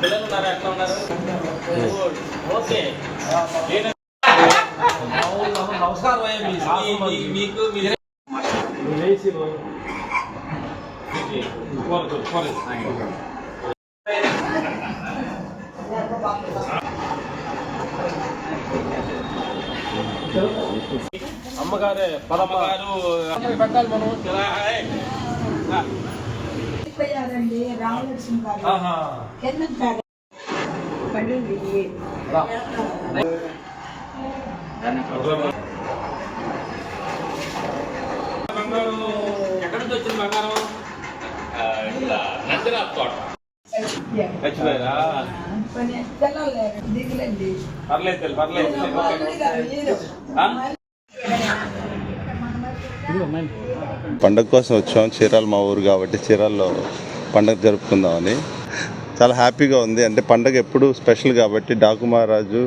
పిల్లలు ఎట్లా ఉన్నారు ఓకే నమస్కారం మీ మీకు అమ్మగారే పదమ్మ అమ్మగారు పెట్టాలి మనం రామలక్ష్మి గారు. కింద ఎక్కడి వచ్చింది బంగారం తోట దిగులండి. పర్లేదు పర్లేదు? పండగ కోసం వచ్చాం. చీరాల మా ఊరు కాబట్టి చీరాల్లో పండగ జరుపుకుందామని. చాలా హ్యాపీగా ఉంది. అంటే పండగ ఎప్పుడు స్పెషల్ కాబట్టి డాకు మహారాజు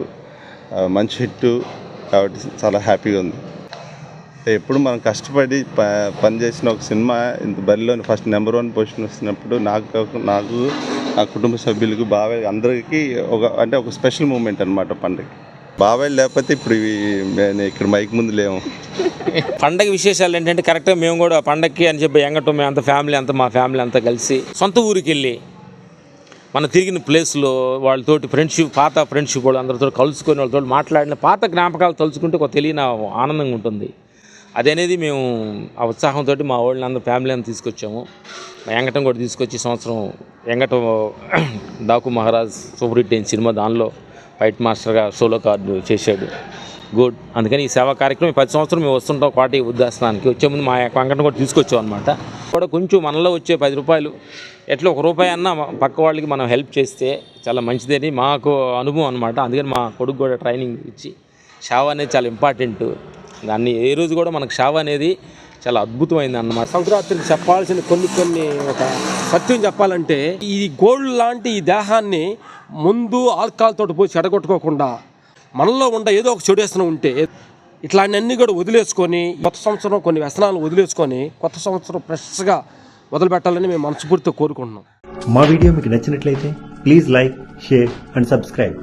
మంచి హిట్ కాబట్టి చాలా హ్యాపీగా ఉంది. ఎప్పుడు మనం కష్టపడి ప పని చేసిన ఒక సినిమా ఇంత బరిలోని ఫస్ట్ నెంబర్ వన్ పొజిషన్ వస్తున్నప్పుడు నాకు నాకు నా కుటుంబ సభ్యులకు బాబాయ్ అందరికీ ఒక అంటే ఒక స్పెషల్ మూమెంట్ అనమాట పండగ బాబాయ్ లేకపోతే ఇప్పుడు ఇవి నేను ఇక్కడ మైక్ ముందు లేము. పండగ విశేషాలు ఏంటంటే కరెక్ట్గా మేము కూడా పండగకి అని చెప్పి ఎంగటం మేము అంత ఫ్యామిలీ అంతా మా ఫ్యామిలీ అంతా కలిసి సొంత ఊరికి వెళ్ళి మన తిరిగిన ప్లేస్లో వాళ్ళతోటి ఫ్రెండ్షిప్ పాత ఫ్రెండ్షిప్ వాళ్ళు అందరితో కలుసుకొని వాళ్ళతో మాట్లాడిన పాత జ్ఞాపకాలు తలుచుకుంటే ఒక తెలియని ఆనందంగా ఉంటుంది. అదనేది మేము ఆ ఉత్సాహంతో మా వాళ్ళని అందరూ ఫ్యామిలీ అంతా తీసుకొచ్చాము. మా ఎంగటం కూడా తీసుకొచ్చి సంవత్సరం ఎంగటం డాకు మహారాజ్ సూపర్ హిట్ అయిన సినిమా దానిలో ఫైట్ మాస్టర్గా సోలో కార్డు చేశాడు. గుడ్. అందుకని ఈ సేవా కార్యక్రమం పది సంవత్సరం మేము వస్తుంటాం కోటి ఉద్దాసనానికి వచ్చే ముందు మా యొక్క వెంకటం కూడా తీసుకొచ్చాం అనమాట కూడా కొంచెం మనలో వచ్చే పది రూపాయలు ఎట్లా ఒక రూపాయి అన్నా పక్క వాళ్ళకి మనం హెల్ప్ చేస్తే చాలా మంచిదని మాకు అనుభవం అనమాట అందుకని మా కొడుకు కూడా ట్రైనింగ్ ఇచ్చి షావ అనేది చాలా ఇంపార్టెంట్. దాన్ని ఏ రోజు కూడా మనకు షావ అనేది చాలా అద్భుతమైంది అన్నమాట. సంక్రాంతికి చెప్పాల్సిన కొన్ని కొన్ని ఒక సత్యం చెప్పాలంటే ఈ గోల్డ్ లాంటి ఈ దేహాన్ని ముందు ఆల్కహాల్ తోటి పోయి చెడగొట్టుకోకుండా మనలో ఉండే ఏదో ఒక చెడు వ్యసనం ఉంటే ఇట్లాంటివన్నీ కూడా వదిలేసుకొని కొత్త సంవత్సరం కొన్ని వ్యసనాలు వదిలేసుకొని కొత్త సంవత్సరం ఫ్రెష్గా వదిలిపెట్టాలని మేము మనస్ఫూర్తిగా కోరుకుంటున్నాం. మా వీడియో మీకు నచ్చినట్లయితే please like share and subscribe